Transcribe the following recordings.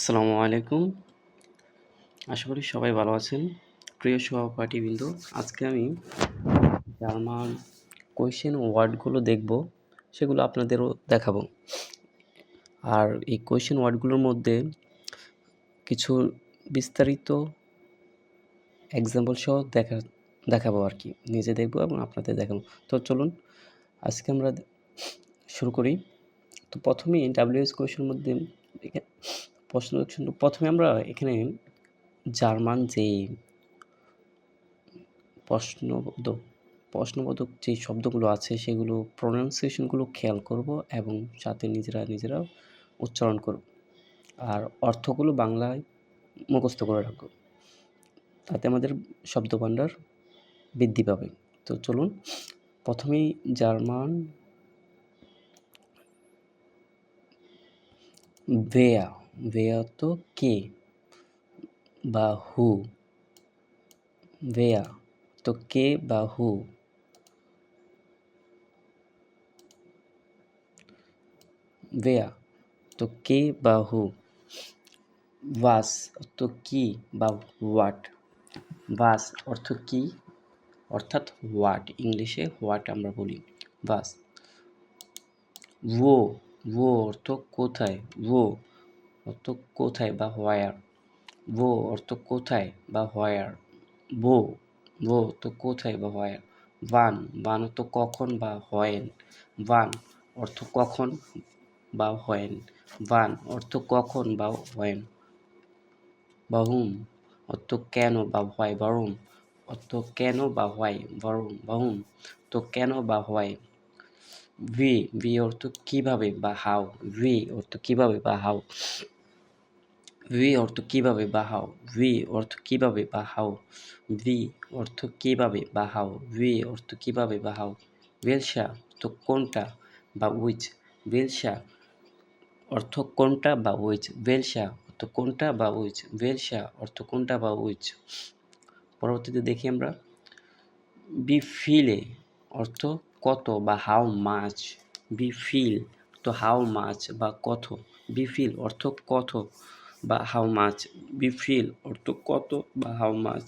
আসসালামু আলাইকুম। আশা করি সবাই ভালো আছেন। প্রিয় সহপাঠীবৃন্দ, আজকে আমি জার্মান কোয়েশ্চেন ওয়ার্ডগুলো দেখব, সেগুলো আপনাদেরও দেখাবো। আর এই কোয়েশ্চেন ওয়ার্ডগুলোর মধ্যে কিছু বিস্তারিত এক্সাম্পল সহ দেখা, দেখাবো আর কি। নিজে দেখব এবং আপনাদের দেখাবো। তো চলুন, আজকে আমরা শুরু করি। তো প্রথমেই ডাব্লিউএস কোয়েশ্চেনের মধ্যে প্রশ্ন প্রথমে আমরা এখানে জার্মান যে প্রশ্নবোধক প্রশ্নবোধক যে শব্দগুলো আছে, সেগুলো প্রনাউন্সিয়েশনগুলো খেয়াল করব এবং সাথে নিজেরা নিজেরা উচ্চারণ করব। আর অর্থগুলো বাংলায় মুখস্থ করে রাখব। তাতে আমাদের শব্দভাণ্ডার বৃদ্ধি পাবে। তো চলুন, প্রথমেই জার্মান ভেয়া ভেয়া তো কে বা হু ভেয়া তো কে বা হু ভেয়া তো কে বা হু ভাস তো কি বা হোয়াট ভাস অর্থ কি? অর্থাৎ হোয়াট ইংলিশে হোয়াট আমরা বলি। ভাস ও ও অর্থ কোথায়? ও অর্থ কোথায় বা হোয়ার ও অর্থ কোথায় বা হোয়ার বো বো তো কোথায় বা হোয়ার বান বান অর্থ কখন বা হয়েন বান অর্থ কখন বা হয়েন বান অর্থ কখন বা হয়েন বাহুম অর্থ কেন বা হয় বারুম অর্থ কেন বা হয় বারুম বাহুম তো কেন বা হয় ভি ভি অর্থ কীভাবে বা হাউ ভি অর্থ কীভাবে বা হাউ ভি অর্থ কীভাবে বা হাউ ভি অর্থ কীভাবে বা হাউ ভি অর্থ কীভাবে বা হাউ ভি অর্থ কীভাবে বা হাউ ভেলসা তো কোনটা বা উইচ ভেলসা অর্থ কোনটা বা উইচ ভেলসা অর্থ কোনটা বা উইচ ভেলসা অর্থ কোনটা বা উইচ পরবর্তীতে দেখি আমরা। বি ফিলে অর্থ কত বা হাউ মাছ বি ফিল তো হাউ মাছ বা কত? বি ফিল অর্থ কত? বা হাউ মাছ বি ফিল অর্থ কত বা হাউ মাছ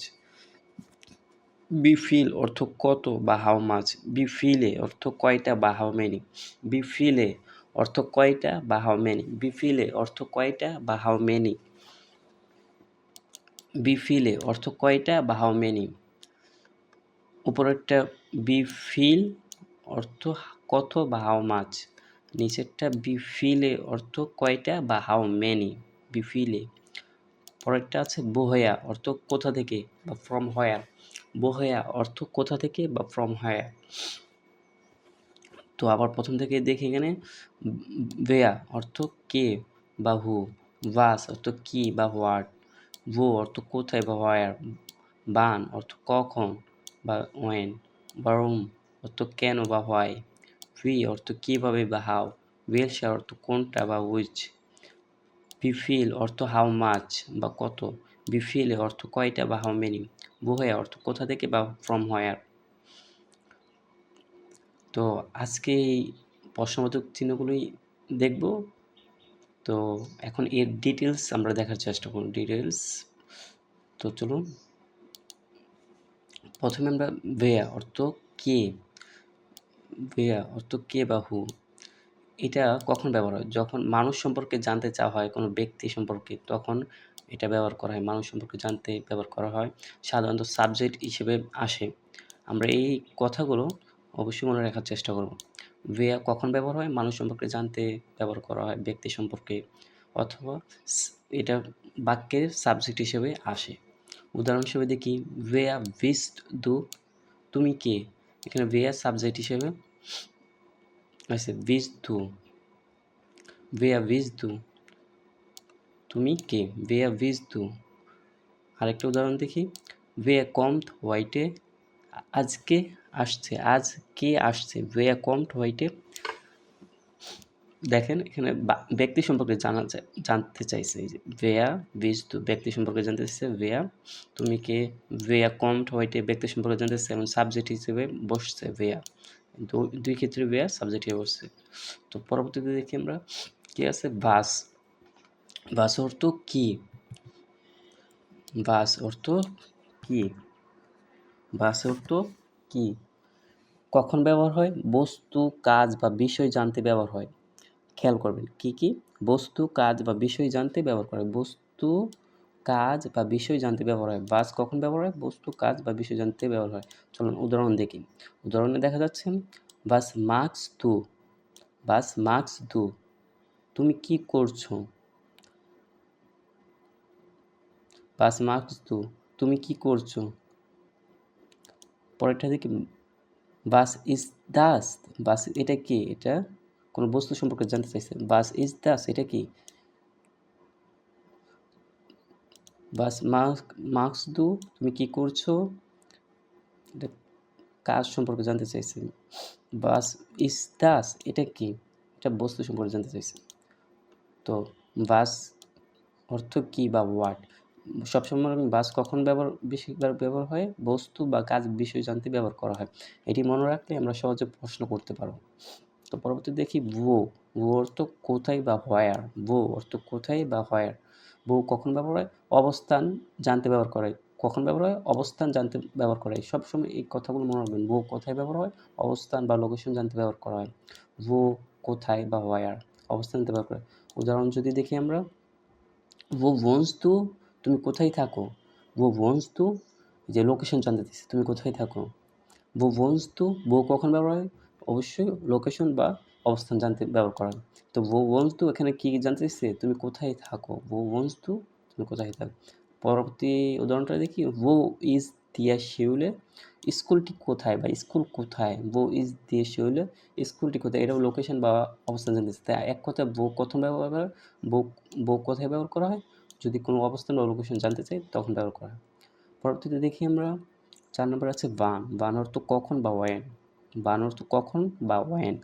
বি ফিল অর্থ কত বা হাউ মাছ বি ফিলে অর্থ কয়টা বা হাউ মেনি বি ফিলে অর্থ কয়টা বা হাউ মেনি বি ফিলে অর্থ কয়টা বা হাউ মেনি বি ফিলে অর্থ কয়টা বা হাউ মেনি উপরেরটা বি ফিল অর্থ কত বা হাউ মাছ নিচেরটা বি ফিলে অর্থ কয়টা বা হাউ মেনি বি ফিলে পরেরটা আছে বোহয়া অর্থ কোথা থেকে বা ফ্রম হয়ার বোহয়া অর্থ কোথা থেকে বা ফ্রম হয়ার তো আবার প্রথম থেকে দেখি এখানে, বেয়া অর্থ কে বা হু ভাস অর্থ কি বা হোয়াট ভো অর্থ কোথায় বা হোয়ার বান অর্থ কখন বা ওয়েন বারুম অর্থ কেন বা হোয়াই ভি অর্থ কীভাবে বা হাউ ভেলসা অর্থ কোনটা বা উইচ বিফিল অর্থ হাউ মাছ বা কত? বিফিলে অর্থ কয়টা বা হাউ মেনি বুহায়া অর্থ কোথা থেকে বা ফ্রম হোয়ার তো আজকে এই প্রশ্নবোধক চিহ্নগুলোই দেখব। তো এখন এর ডিটেলস আমরা দেখার চেষ্টা করব ডিটেলস তো চলুন। প্রথমে আমরা ভেয়া অর্থ কে? ভেয়া অর্থ কে বা হু এটা কখন ব্যবহার হয়? যখন মানুষ সম্পর্কে জানতে চাওয়া হয়, কোনো ব্যক্তি সম্পর্কে, তখন এটা ব্যবহার করা হয়। মানুষ সম্পর্কে জানতে ব্যবহার করা হয়। সাধারণত সাবজেক্ট হিসেবে আসে। আমরা এই কথাগুলো অবশ্যই মনে রাখার চেষ্টা করব। ভেয়া কখন ব্যবহার হয়? মানুষ সম্পর্কে জানতে ব্যবহার করা হয় ব্যক্তি সম্পর্কে অথবা এটা বাক্যের সাবজেক্ট হিসেবে আসে। উদাহরণ হিসেবে দেখি ভেয়া ভিস্ট দু তুমি কে? এখানে ভেয়া সাবজেক্ট হিসেবে ভিস দু ভেয়া ভিস দু তুমি কে ভিস দু আরেকটা উদাহরণ দেখি। ভেয়া কমথ হোয়াইটে আজকে আসছে. আজ কে আসছে. ভেয়া কমথ হোয়াইটে দেখেন, এখানে ব্যক্তি সম্পর্কে জানা জানতে চাইছে যে ভেয়া বিস্তু ব্যক্তি সম্পর্কে জানতে চাইছে ভেয়া তুমি কে ভেয়া কমট হোয়াইটে ব্যক্তি সম্পর্কে জানতে চাইছে এবং সাবজেক্ট হিসেবে বসছে ভেয়া দুই ক্ষেত্রে ভেয়া সাবজেক্ট হিসেবে বসছে তো পরবর্তীতে দেখি আমরা কি আছে? বাস। বাস অর্থ কি? বাস অর্থ কি? বাস অর্থ কি? কখন ব্যবহার হয়? বস্তু, কাজ বা বিষয় জানতে ব্যবহার হয়। খেয়াল করবেন, কি কি? বস্তু, কাজ বা বিষয় জানতে ব্যবহার করে বস্তু কাজ বা বিষয় জানতে ব্যবহার হয়। বাস কখন ব্যবহার হয়? বস্তু, কাজ বা বিষয় জানতে ব্যবহার হয়। চলুন উদাহরণ দেখি। উদাহরণে দেখা যাচ্ছে, বাস মার্কস তু বাস মার্কস তু তুমি কি করছ? বাস মার্কস তু তুমি কি করছ? পরেরটা দেখি। বাস ইজ দাস। বাস এটা কি? এটা কোনো বস্তু সম্পর্কে জানতে চাইছে। Bus is this. এটা কি? বাস মার্কস দু, তুমি কি করছ? এটা কাজ সম্পর্কে জানতে চাইছে। বাস ইজ দাস এটা কি? এটা বস্তু সম্পর্কে জানতে চাইছে। তো বাস অর্থ কি বা ওয়াট সবসময় আমি বাস কখন ব্যবহার, বেশিরভাগ ব্যবহার হয়? বস্তু বা কাজ বিষয় জানতে ব্যবহার করা হয়। এটি মনে রাখলে আমরা সহজে প্রশ্ন করতে পারব। তো পরবর্তী দেখি ভো ভো অর্থ কোথায় বা হোয়ার ভো অর্থ কোথায় বা হোয়ার ভো কখন ব্যবহার হয় অবস্থান জানতে ব্যবহার করে। কখন ব্যবহার হয়? অবস্থান জানতে ব্যবহার করা। হয় সবসময় এই কথাগুলো মনে রাখবেন। ভো কোথায় ব্যবহার হয়? অবস্থান বা লোকেশন জানতে ব্যবহার করা হয়। ভো কোথায় বা হোয়ার অবস্থান জানতে ব্যবহার করে। উদাহরণ যদি দেখি আমরা ও ওয়ান্টস টু তুমি কোথায় থাকো? ও ওয়ান্টস টু যে লোকেশন জানতে দিচ্ছে তুমি কোথায় থাকো? ও ওয়ান্টস টু বো কখন ব্যবহার হয়? অবশ্যই লোকেশন বা অবস্থান জানতে, ব্যবহার করা তো ও ওয়ান্টস টু এখানে কী জানতে চাইছে? তুমি কোথায় থাকো? ও ওয়ান্টস টু তুমি কোথায় থাকো? পরবর্তী উদাহরণটা দেখি। ও ইজ দিয়া শিউলে, স্কুলটি কোথায় বা স্কুল কোথায়? বো ইজ দিয়ে শিউলে, স্কুলটি কোথায়? এটাও লোকেশন বা অবস্থান জানতে তাই এক কথায় বো কখন ব্যবহার করা বো বো কোথায় ব্যবহার করা হয়? যদি কোনো অবস্থান বা লোকেশন জানতে চাই, তখন ব্যবহার করা হয়। পরবর্তীতে দেখি আমরা, চার নম্বর আছে বান। বান অর্থ কখন বা ওয়েন বান অর্থ কখন বা ওয়েন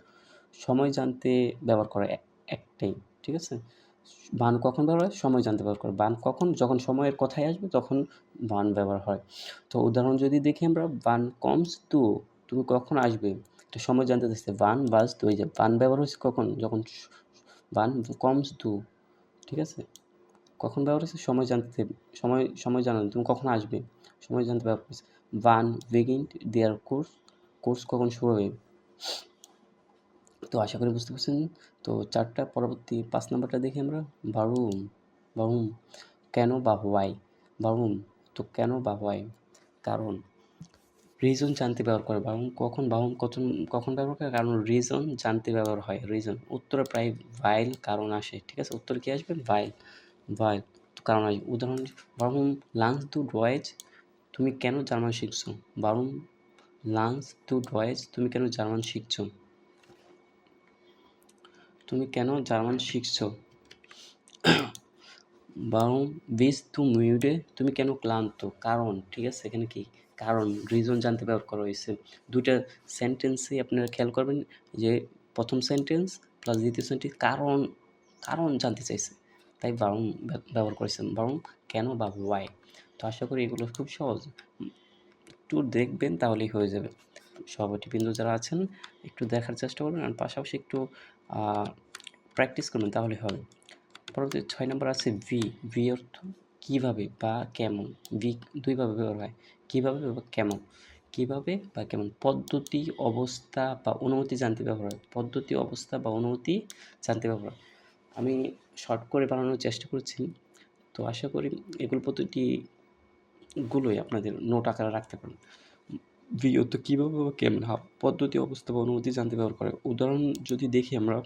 সময় জানতে ব্যবহার করা একটাই, ঠিক আছে? বান কখন ব্যবহার হয়? সময় জানতে ব্যবহার করে। বান কখন? যখন সময়ের কথায় আসবে, তখন বান ব্যবহার হয়। তো উদাহরণ যদি দেখি আমরা, বান কমস টু তুমি কখন আসবে? এটা সময় জানতে চাইছে, বান বাস টু এই যে বান ব্যবহার হচ্ছে কখন? যখন বান কমস টু ঠিক আছে? কখন ব্যবহার হয়েছে? সময় জানতে সময় সময় জানানো তুমি কখন আসবে? সময় জানতে ব্যবহার করছে। বান বিগিন দেয়ার কোর্স কোর্স কখন শুরু হবে? তো আশা করি বুঝতে পারছেন। তো চারটা পরবর্তী পাঁচ নাম্বারটা দেখি আমরা। বারুম বারুম। কেন বা হোয়াই? বারুম। তো কেন বা হোয়াই? কারণ রিজন জানতে ব্যবহার করে বারুম। কখন বারুম কখন কখন ব্যবহার করে? কারণ রিজন জানতে ব্যবহার হয়। রিজন, উত্তরে প্রায় ভাইল কারণ আসে। ঠিক আছে? উত্তর কী আসবে? ভাইল। ভাইল। কারণ আসবে। উদাহরণ, বারুম লাঞ্চ টু ডয়েজ, তুমি কেন জার্মান শিখছো? বারুম লাঞ্চ টু ডয়েজ, তুমি কেন জার্মান শিখছো? তুমি কেন জার্মান শিখছ? বারো বিশ তু মিউডে তুমি কেন ক্লান্ত? কারণ, ঠিক আছে? এখানে কি? কারণ রিজন জানতে ব্যবহার করা হয়েছে। দুইটা সেন্টেন্সে আপনারা খেয়াল করবেন, যে প্রথম সেন্টেন্স প্লাস দ্বিতীয় সেন্টেন্স কারণ কারণ জানতে চাইছে। তাই বারণ ব্যবহার করেছেন। বারণ কেন বা ওয়াই তো আশা করি এগুলো খুব সহজ। একটু দেখবেন, তাহলেই হয়ে যাবে। সভাপতিবৃন্দ যারা আছেন, একটু দেখার চেষ্টা করবেন, আর পাশাপাশি একটু প্র্যাকটিস করবেন তাহলে হবে। পরবর্তী ছয় নম্বর আছে ভি ভি অর্থ কীভাবে বা কেমন? ভি দুইভাবে ব্যবহার হয়। কীভাবে বা কেমন? কীভাবে বা কেমন? পদ্ধতি, অবস্থা বা অনুমতি জানতে ব্যবহার হয়। পদ্ধতি, অবস্থা বা অনুমতি জানতে ব্যবহার হয়। আমি শর্ট করে বানানোর চেষ্টা করছি। তো আশা করি এগুলো পদ্ধতিগুলোই আপনাদের নোট আকারে রাখতে পারেন ভি অর্থ কীভাবে বা কেমন? হা পদ্ধতি অবস্থা বা অনুমতি জানতে ব্যবহার করে। উদাহরণ যদি দেখি আমরা।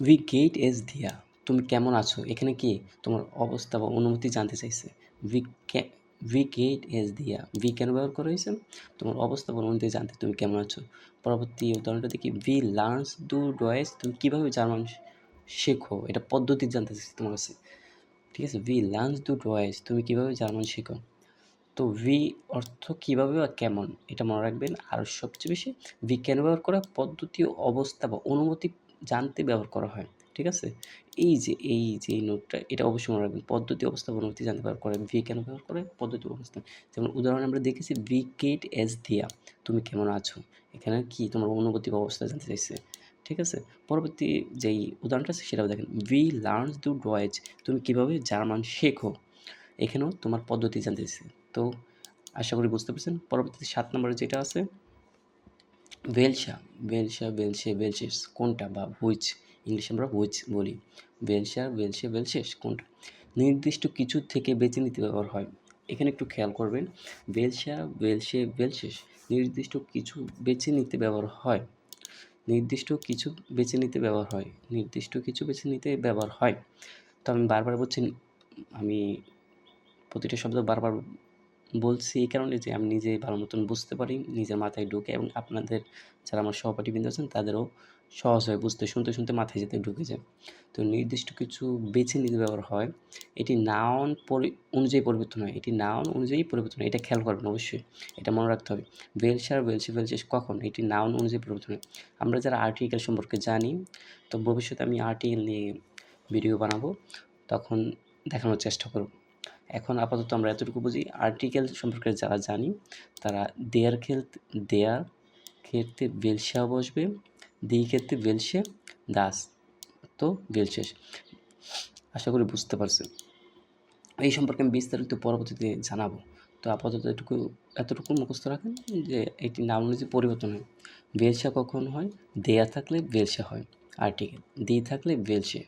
উই গেট এস দিয়া তুমি কেমন আছো? এখানে কি? তোমার অবস্থা বা অনুমতি জানতে চাইছে। উই উই গেট এস দিয়া উই কেন ব্যবহার করা হয়েছে? তোমার অবস্থা বা অনুমতি জানতে তুমি কেমন আছো? পরবর্তী উদাহরণটা দেখি। উই লার্নস ডু ডয়েস তুমি কীভাবে জার্মান শেখো? এটা পদ্ধতি জানতে চাইছি তোমার কাছে। ঠিক আছে? উই লার্নস ডু ডয়েস তুমি কীভাবে জার্মান শেখো? তো ভি অর্থ কীভাবে বা কেমন? এটা মনে রাখবেন। আর সবচেয়ে বেশি ভি কেন ব্যবহার করা পদ্ধতি অবস্থা বা অনুমতি জানতে ব্যবহার করা হয়। ঠিক আছে? এই যে এই যে, এই নোটটা এটা অবশ্যই মনে রাখবেন। পদ্ধতি, অবস্থা, অনুমতি জানতে ব্যবহার করে ভি কেন ব্যবহার করে পদ্ধতি, অবস্থা। যেমন উদাহরণ আমরা দেখেছি ভি কেট এস দিয়া। তুমি কেমন আছো? এখানে কি তোমার অনুভূতি বা অবস্থা জানতে চাইছে? ঠিক আছে? পরবর্তী যেই উদাহরণটা আছে, সেটাও দেখেন। ভি লার্ন টু ডয়েজ তুমি কীভাবে জার্মান শেখো? এখানেও তোমার পদ্ধতি জানতেছে তো আশা করি বুঝতে পারছেন। পরবর্তীতে সাত নম্বরে যেটা আছে বেলসা বেলসা বেলসে বেলশেষ কোনটা বা হুইচ ইংলিশে আমরা হুইচ বলি। বেলসা বেলসে বেলশেষ কোনটা? নির্দিষ্ট কিছু থেকে বেছে নিতে ব্যবহার হয়। এখানে একটু খেয়াল করবেন। বেলসা বেলসে বেলশেষ নির্দিষ্ট কিছু বেছে নিতে ব্যবহার হয়। নির্দিষ্ট কিছু বেছে নিতে ব্যবহার হয়। নির্দিষ্ট কিছু বেছে নিতে ব্যবহার হয়। তো আমি বারবার বলছি, আমি প্রতিটা শব্দ বারবার বলছি এই কারণে যে আমি নিজে ভালো মতন বুঝতে পারি, নিজের মাথায় ঢুকে এবং আপনাদের যারা আমার সহপাঠী সহপাঠীবৃন্দ আছেন, তাদেরও সহজ হয় বুঝতে, শুনতে শুনতে মাথায় যেতে ঢুকে যায়। তো নির্দিষ্ট কিছু বেছে নিতে ব্যবহার হয়। এটি পরি, অনুযায়ী পরিবর্তন হয়। এটি নাউন অনুযায়ী পরিবর্তন হয়। এটা খেয়াল করবেন অবশ্যই। এটা মনে রাখতে হবে। বেলসার বেলসি বেলসিস কখন? এটি নাউন অনুযায়ী পরিবর্তন হয়। আমরা যারা আর্টিকেল সম্পর্কে জানি, তো ভবিষ্যতে আমি আর্টিকেল নিয়ে ভিডিও বানাবো। তখন দেখানোর চেষ্টা করব। এখন আপাতত আমরা এতটুকু বুঝি। আর্টিকেল সম্পর্কে যারা জানি, তারা দেয়ার খেলতে, দেয়ার ক্ষেত্রে বেলসা বসবে দিই ক্ষেত্রে বেলসে দাস। তো বেলশেষ আশা করি বুঝতে পারছেন এই সম্পর্কে আমি বিস্তারিত পরবর্তীতে জানাব। তো আপাতত এটুকু এতটুকু মুখস্থ রাখেন যে এটি নাম অনুযায়ী পরিবর্তন হয়। বেলসা কখন হয়? দেয়া থাকলে বেলসা হয়। আর্টিকেল দি থাকলে বেলসে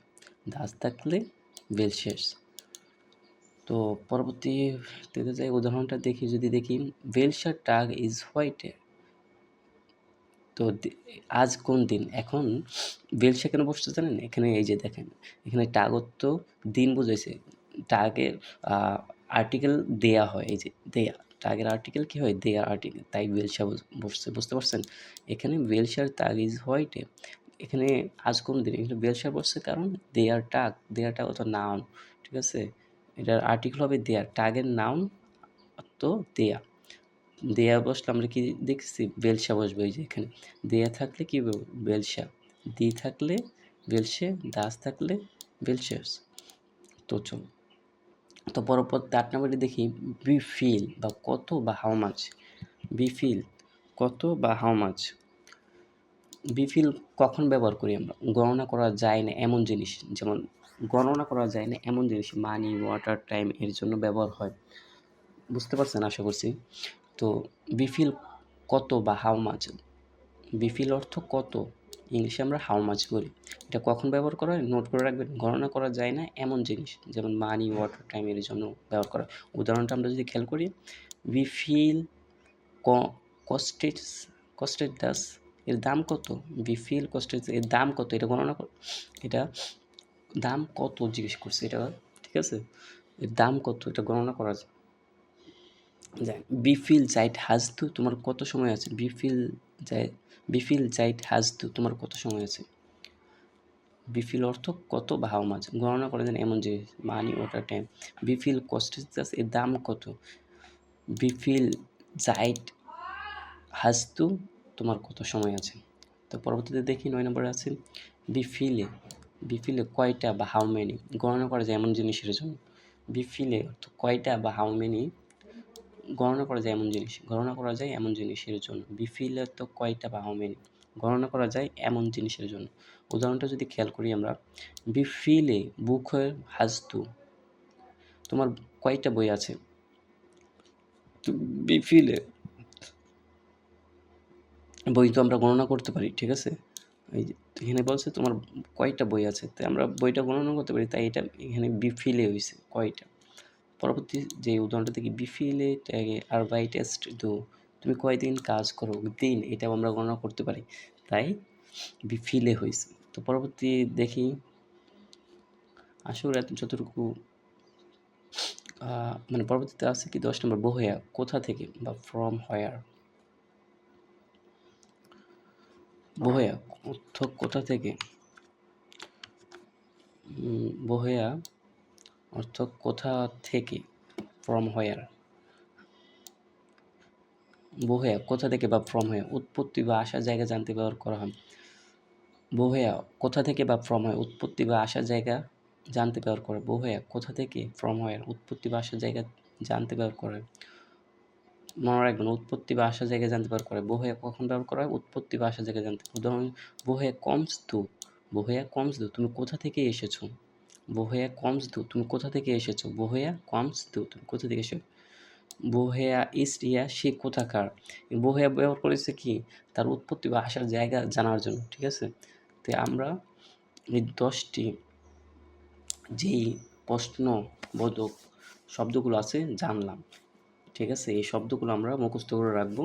দাস থাকলে বেলশেষ তো পরবর্তীতে যাই উদাহরণটা দেখি, যদি দেখি বেলসা টাগ ইজ হোয়াইট। তো আজ কোন দিন? এখন বেলসা কেন বসছে জানেন? এখানে এই যে দেখেন, এখানে টাগত তো দিন বুঝেছে টাগের আর্টিকেল দেয়া হয়, এই যে দেয়া। টাগের আর্টিকেল কী হয়? দেয়া আর্টিকেল তাই বেলসা বসছে, বুঝতে পারছেন? এখানে বেলসার তাগ ইজ হোয়াইটে। এখানে আজ কোন দিন? এখানে বেলসা বসছে কারণ দেয়ার টাগ দেয়ার টাগ অত নাউন, ঠিক আছে? এটার আর্টিকেল হবে দেয়ার টাগের নাম তো দেয়া। দেয়া বসলে আমরা কি দেখছি বেলসা বসবে ওই যে এখানে। দেয়া থাকলে কি বেলসা। দি থাকলে বেলসে, দাস থাকলে বেলসেস তো চল। তো পরপর আট নম্বরে দেখি। বি ফিল বা কত বা হাউ মাছ বি ফিল, কত বা হাউ মাছ বি ফিল কখন ব্যবহার করি আমরা? গণনা করা যায় না এমন জিনিস। যেমন গণনা করা যায় না, এমন জিনিস মানি ওয়াটার টাইম এর জন্য ব্যবহার হয়। বুঝতে পারছেন আশা করছি? তো বিফিল কত বা হাউ মাছ বিফিল অর্থ কত? ইংলিশে আমরা হাউ মাছ বলি। এটা কখন ব্যবহার করা হয়? নোট করে রাখবেন, গণনা করা যায় না, এমন জিনিস। যেমন মানি ওয়াটার টাইম এর জন্য ব্যবহার করা উদাহরণটা আমরা যদি খেয়াল করি উই ফিল কস্টেজ কস্টেজ দাস এর দাম কত? বি ফিল কস্টেজ এর দাম কত? এটা গণনা কর, এটা দাম কত জিজ্ঞেস করছে এটা? ঠিক আছে? এর দাম কত? এটা গণনা করা যায় যায় বিফিল জাইট হাজ তু তোমার কত সময় আছে? বিফিল যাই বিফিল জাইট হাজ তু তোমার কত সময় আছে? বিফিল অর্থ কত বা মাছ গণনা করে দেন এমন যে মানি ওয়াটার টাইম বিফিল কস্টেজ এর দাম কত? বিফিল জাইট হাজ তু তোমার কত সময় আছে? তো পরবর্তীতে দেখি নয় নম্বরে আছে, বিফিলে বিফিলে কয়টা বা হাউ মেনি গণনা করা যায় এমন জিনিসের জন্য। বিফিলে অর্থ কয়টা বা হাউ মেনি গণনা করা যায় এমন জিনিস। গণনা করা যায় এমন জিনিসের জন্য। বিফিলে তো কয়টা বা হাউ মেনি গণনা করা যায় এমন জিনিসের জন্য। উদাহরণটা যদি খেয়াল করি আমরা। বিফিলে বুক হয়ে হাজতু তোমার কয়টা বই আছে। বিফিলে বই তো আমরা গণনা করতে পারি, ঠিক আছে? এই যে এখানে বলছে তোমার কয়টা বই আছে? তাই আমরা বইটা গণনা করতে পারি, তাই এটা এখানে বিফিলে হয়েছে কয়টা? পরবর্তী যে উদাহরণটা দেখি বিফিলে আর বাই টেস্ট দু তুমি কয়দিন কাজ করো? দিন, এটাও আমরা গণনা করতে পারি, তাই বিফিলে হয়েছে তো পরবর্তী দেখি আসলে যতটুকু মানে পরবর্তীতে আছে কি, দশ নম্বর, বহয়া, কোথা থেকে বা ফ্রম হয়ার বহেয়া, কোথা থেকে? বহেয়া অর্থ কোথা থেকে? ফ্রম হয়ার বহেয়া, কোথা থেকে বা ফ্রম হয়ে উৎপত্তি বা আসার জায়গা জানতে ব্যবহার করা হয়। বহেয়া, কোথা থেকে বা ফ্রম হয় উৎপত্তি বা আসার জায়গা জানতে ব্যবহার করে বহেয়া, কোথা থেকে? ফ্রম হয় উৎপত্তি বা আসার জায়গা জানতে ব্যবহার করে মনে রাখবেন, উৎপত্তি বা আসা জায়গায় জানতে পার করে বহেয়া কখন ব্যবহার করা হয়? উৎপত্তি বা আসা জায়গায় জানতে উদাহরণ বহেয়া কমস তু বহেয়া কমস দু তুমি কোথা থেকে এসেছ? বহেয়া কমস দু তুমি কোথা থেকে এসেছ? বহেয়া কমস দু তুমি কোথা থেকে এসেছ? বোহেয়া ইস্ট ইয়া, সে কোথাকার? বোহেয়া ব্যবহার করেছে কি? তার উৎপত্তি বা আসার জায়গা জানার জন্য, ঠিক আছে? তো আমরা এই দশটি যেই প্রশ্নবোধক শব্দগুলো আছে, জানলাম। ঠিক আছে? এই শব্দগুলো আমরা মুখস্থ করে রাখব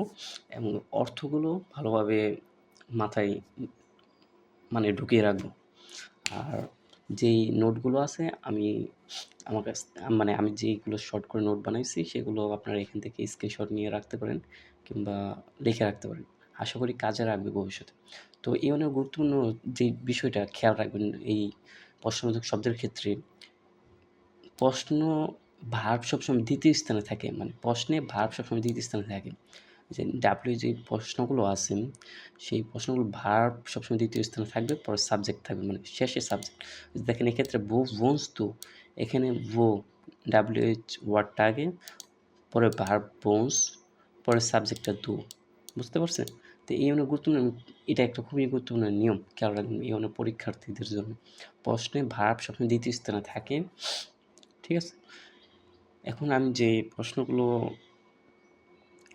এবং অর্থগুলো ভালোভাবে মাথায় মানে ঢুকিয়ে রাখব। আর যেই নোটগুলো আছে, আমি আমার কাছ মানে আমি যেইগুলো শর্ট করে নোট বানাইছি, সেগুলো আপনারা এখান থেকে স্ক্রিনশট নিয়ে রাখতে পারেন কিংবা লিখে রাখতে পারেন। আশা করি কাজে রাখবে ভবিষ্যতে। তো এই অনেক গুরুত্বপূর্ণ যে বিষয়টা খেয়াল রাখবেন, এই প্রশ্নবোধক শব্দের ক্ষেত্রে প্রশ্ন ভার্ব সবসময় দ্বিতীয় স্থানে থাকে মানে প্রশ্নে ভার্ব সবসময় দ্বিতীয় স্থানে থাকে। যে ডাব্লিউ যে প্রশ্নগুলো আছে, সেই প্রশ্নগুলো ভার্ব সবসময় দ্বিতীয় স্থানে থাকবে, পরে সাবজেক্ট থাকবে মানে শেষে সাবজেক্ট দেখেন এক্ষেত্রে বো ভোন্স তো এখানে বো ডাব্লিউ এইচ ওয়ার্ডটা আগে, পরে ভার্ব বোনস পরে সাবজেক্টটা দু। বুঝতে পারছেন? তো এই অনেক গুরুত্বপূর্ণ এটা একটা খুবই গুরুত্বপূর্ণ নিয়ম, খেয়াল রাখবেন এই অনেক পরীক্ষার্থীদের জন্য। প্রশ্নে ভার্ব সবসময় দ্বিতীয় স্থানে থাকে, ঠিক আছে? এখন আমি যে প্রশ্নগুলো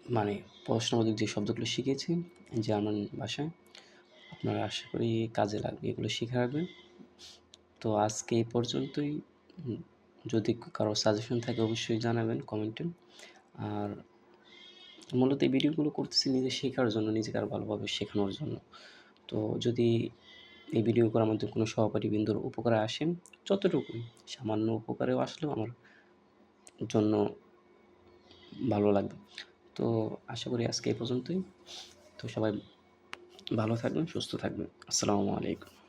মানে প্রশ্নবোধক যে শব্দগুলো শিখেছি, জার্মান ভাষায়, আপনারা আশা করি কাজে লাগবে এগুলো শিখে রাখবেন। তো আজকে এই পর্যন্তই। যদি কারও সাজেশন থাকে অবশ্যই জানাবেন কমেন্টে। আর মূলত এই ভিডিওগুলো করতেছি নিজে শেখার জন্য, নিজেকে আরও ভালোভাবে শেখানোর জন্য। তো যদি এই ভিডিও করার মধ্যে কোনো সহপাঠী বিন্দুর উপকারে আসেন যতটুকুই, সামান্য উপকারেও আসলেও আমার জন্য ভালো লাগবে। তো আশা করি আজকে এই পর্যন্তই। তো সবাই ভালো থাকবেন, সুস্থ থাকবেন। আসসালামু আলাইকুম।